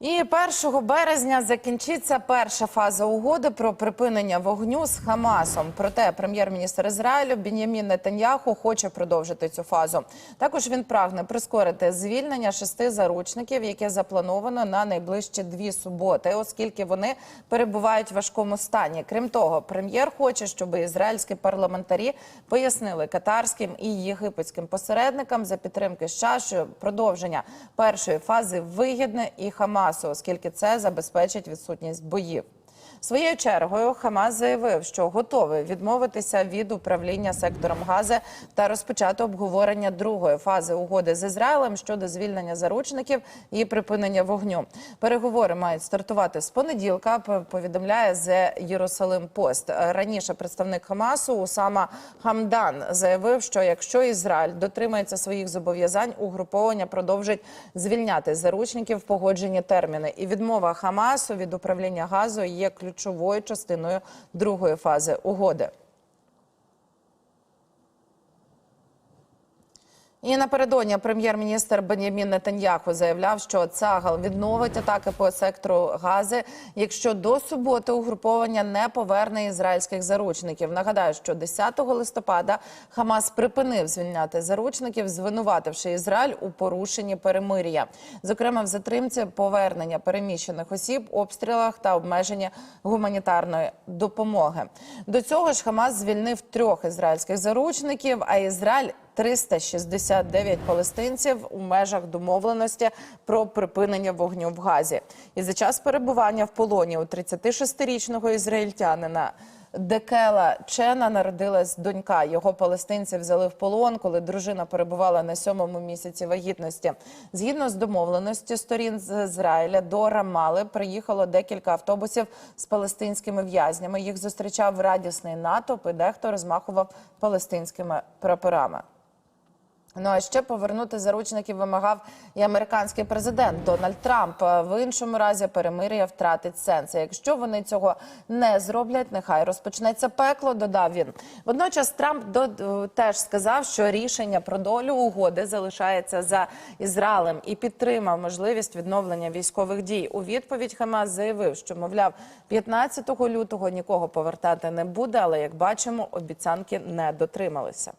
І 1 березня закінчиться перша фаза угоди про припинення вогню з Хамасом. Проте прем'єр-міністр Ізраїлю Бін'ямін Нетаньяху хоче продовжити цю фазу. Також він прагне прискорити звільнення шести заручників, яке заплановано на найближчі дві суботи, оскільки вони перебувають в важкому стані. Крім того, прем'єр хоче, щоб ізраїльські парламентарі пояснили катарським і єгипетським посередникам за підтримки США, що продовження першої фази вигідне і Хамасу, оскільки це забезпечить відсутність боїв. Своєю чергою Хамас заявив, що готовий відмовитися від управління сектором Гази та розпочати обговорення другої фази угоди з Ізраїлем щодо звільнення заручників і припинення вогню. Переговори мають стартувати з понеділка. Повідомляє The Jerusalem Post. Раніше представник Хамасу Усама Хамдан заявив, що якщо Ізраїль дотримається своїх зобов'язань, угруповання продовжить звільняти заручників в погоджені терміни. І відмова Хамасу від управління газу є ключовою частиною другої фази угоди. І напередодні прем'єр-міністр Бенямін Нетаньяху заявляв, що Цагал відновить атаки по сектору Гази, якщо до суботи угруповання не поверне ізраїльських заручників. Нагадаю, що 10 листопада Хамас припинив звільняти заручників, звинувативши Ізраїль у порушенні перемир'я, зокрема в затримці повернення переміщених осіб, обстрілах та обмеження гуманітарної допомоги. До цього ж Хамас звільнив трьох ізраїльських заручників, а Ізраїль 369 палестинців у межах домовленості про припинення вогню в Газі. І за час перебування в полоні у 36-річного ізраїльтянина Декела Чена народилась донька. Його палестинці взяли в полон, коли дружина перебувала на сьомому місяці вагітності. Згідно з домовленості сторін з Ізраїля до Рамали приїхало декілька автобусів з палестинськими в'язнями. Їх зустрічав радісний натовп, і дехто розмахував палестинськими прапорами. Ну а ще повернути заручників вимагав і американський президент Дональд Трамп. В іншому разі перемир'я втратить сенс. Якщо вони цього не зроблять, нехай розпочнеться пекло. Додав він. Водночас Трамп до теж сказав, що рішення про долю угоди залишається за Ізраїлем і підтримав можливість відновлення військових дій. У відповідь Хамас заявив, що мовляв, 15 лютого нікого повертати не буде, але як бачимо, обіцянки не дотрималися.